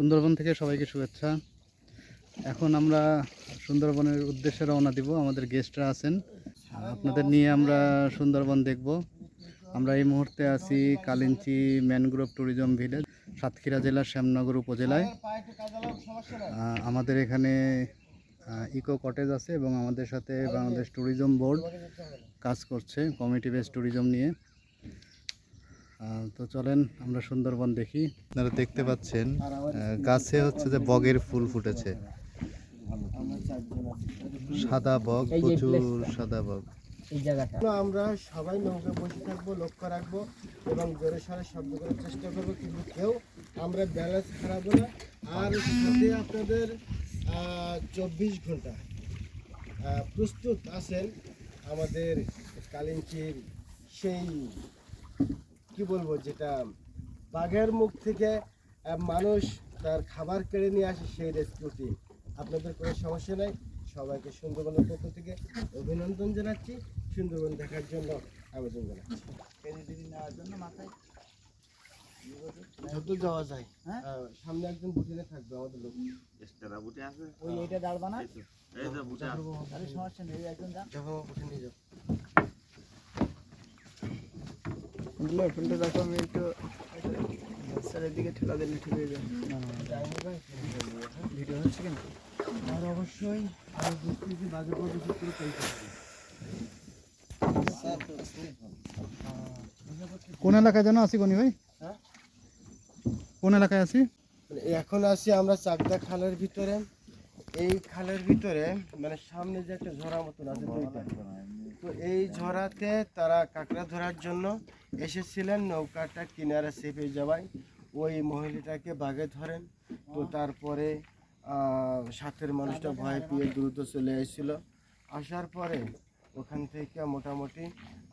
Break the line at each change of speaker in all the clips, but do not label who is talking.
সুন্দরবন থেকে সবাইকে শুভেচ্ছা। এখন আমরা সুন্দরবনের উদ্দেশ্যে রওনা দিব। আমাদের গেস্টরা আছেন। আপনাদের নিয়ে আমরা সুন্দরবন দেখব। আমরা এই মুহূর্তে আছি Kalinchi mangrove tourism village, Satkhira জেলার শ্যামনগর উপজেলায়। আমাদের এখানে ইকো কটেজ আছে এবং আমাদের সাথে বাংলাদেশ ট্যুরিজম বোর্ড কাজ করছে, কমিটি বেস ট্যুরিজম নিয়ে। তো চলেন আমরা সুন্দরবন দেখি। আপনারা দেখতে পাচ্ছেন গাছে হচ্ছে যে বগের ফুল ফুটেছে। সাদা বগ প্রচুর সাদা বগ।
এই জায়গাটা।
আমরা সবাই নৌকা বসে থাকব লক্ষ্য রাখব এবং জোরে সরে শব্দ করার চেষ্টা করব কিন্তু কেউ আমরা ব্যালেন্স হারাবো না। আর সাথে আপনাদের চব্বিশ ঘণ্টা প্রস্তুত আছেন আমাদের কালিঞ্চির সেই কি বলব যেটা বাঘের মুখ থেকে মানুষ তার খাবার কেড়ে নিয়ে আসে সেই রেস্কিউ টিম আপনাদের কোনো সমস্যা নাই? সবাইকে সুন্দরবনের পক্ষ থেকে অভিনন্দন জানাচ্ছি। সুন্দরবন দেখার জন্য আবেদন জানাচ্ছি। যত যাওয়া যায়।
হ্যাঁ?
সামনে একজন বুটিনে থাকবে আমাদের লোক।
ওই এইটা দাঁড়বা না
এই
সমস্যা নেই একজন যান।
যখন বুটে নিয়ে যাও
ফোনটা দেখো আমি একটু স্যারের দিকে ঠেলা দিলে ঠিক হয়ে যাবে ভিডিও হচ্ছে কেন
আর অবশ্যই আমি বুঝতেছি বাঘের পদক্ষেপ করে তৈরি
কোন এলাকায় যেন আছি গনি ভাই
হ্যাঁ?
কোন এলাকায় আছি
মানে এখন আসি আমরা চাকদা খালের ভিতরে এই খালের ভিতরে মানে সামনে যে একটা ঝরা মতন আছে তো এই ঝরাতে তারা কাঁকড়া ধরার জন্য এসেছিলেন নৌকাটা কিনারে চেপে যাওয়ায়। ওই মহিলাটাকে বাগে ধরেন। তো তারপরে সাথের মানুষটা ভয় পেয়ে দ্রুত চলে এসেছিল আসার পরে ওখান থেকে মোটামুটি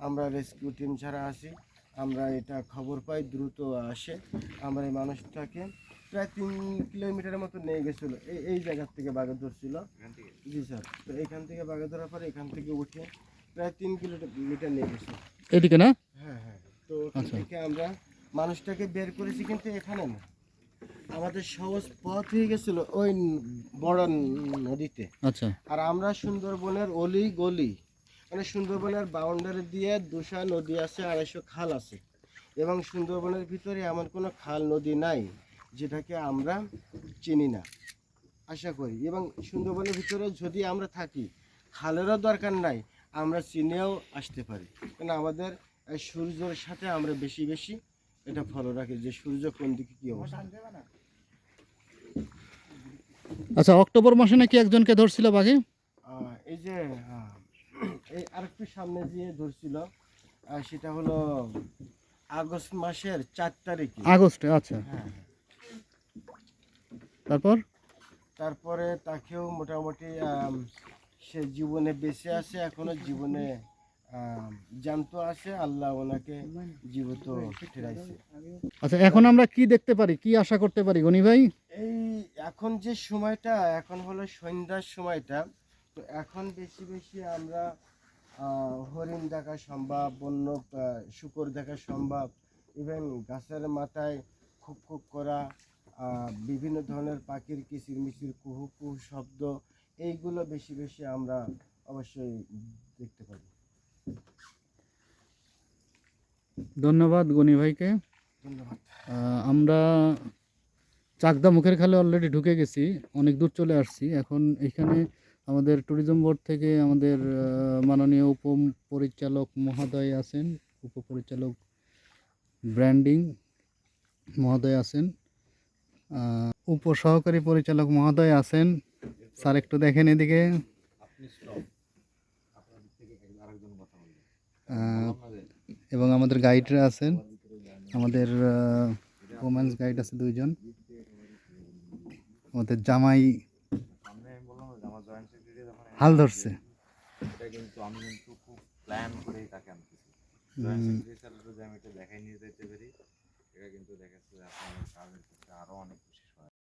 আমরা রেস্কিউ টিম ছাড়া আসি। আমরা এটা খবর পাই দ্রুত আসে। আমরা এই মানুষটাকে প্রায় তিন কিলোমিটারের মতো নিয়ে গেছিল। এই এই জায়গার থেকে বাঘে ধরছিল। জি স্যার। তো এখান থেকে বাঘে ধরার পরে এখান থেকে উঠে প্রায় তিন কিলোমিটার নিয়ে গেছিল
এদিকে না?
হ্যাঁ হ্যাঁ। তো
আচ্ছা।
থেকে আমরা মানুষটাকে বের করেছি কিন্তু এখানে না। আমাদের সহজ পথ হয়ে গেছিল ওই বড় নদীতে।
আচ্ছা।
আর আমরা সুন্দরবনের অলি গলি মানে সুন্দরবনের বাউন্ডারি দিয়ে দুশা নদী আছে আড়াইশো খাল আছে। এবং সুন্দরবনের ভিতরে এমন কোনো খাল নদী নাই যেটাকে আমরা চিনি না আশা করি। এবং সুন্দরবনের ভিতরে যদি আমরা থাকি খালেরও দরকার নাই আমরা চিনেও আসতে পারি। কেন আমাদের সূর্যের সাথে আমরা বেশি বেশি এটা ফলো রাখি যে সূর্য কোন দিকে কী অবস্থা?
আচ্ছা অক্টোবর মাসে নাকি একজনকে ধরছিল বাঘে?
এই যে এই আরেকটু সামনে যে ধরছিল সেটা হলো আগস্ট মাসের চার তারিখে।
আগস্ট আচ্ছা।
হ্যাঁ।
তারপর?
তারপরে তাকেও মোটামুটি সে জীবনে বেঁচে আছে এখনও জীবনে আম, জ্যান্ত আছে আল্লাহ ওনাকে জীবিত ফেরাইছে।
আচ্ছা এখন আমরা কি দেখতে পারি কি আশা করতে পারি? গনি ভাই?
এই এখন যে সময়টা এখন হলো সন্ধ্যার সময়টা তো এখন বেশি বেশি আমরা হরিণ দেখা সম্ভব বন্য শুকর দেখা সম্ভব ইভেন গাছের মাথায় খুব খুব করা বিভিন্ন ধরনের পাখির কিচির মিচির কুহু কুহু শব্দ এইগুলো বেশি বেশি আমরা অবশ্যই দেখতে পারি
ধন্যবাদ গনি ভাইকে।
ধন্যবাদ।
আমরা চাকদা মুখের খালে অলরেডি ঢুকে গেছি অনেক দূর চলে আসছি। এখন এখানে আমাদের ট্যুরিজম বোর্ড থেকে আমাদের মাননীয় উপ পরিচালক মহোদয় আছেন উপপরিচালক ব্র্যান্ডিং মহোদয় আছেন উপসহকারী পরিচালক মহোদয় আছেন। স্যার একটু দেখেন এদিকে। এবং আমাদের গাইডরা আছেন। আমাদের ওমেন্স গাইড আছে দুইজন। আমাদের জামাই
আমি বললাম না জয়েন্ট সেক্রেটারি
হাল ধরছে।
এটা কিন্তু আমি কিন্তু খুব প্ল্যান করেই তাকে আনতেছি স্যার আমি এটা দেখাই নিয়ে যেতে পারি এটা কিন্তু আপনার কাজের ক্ষেত্রে আরও অনেক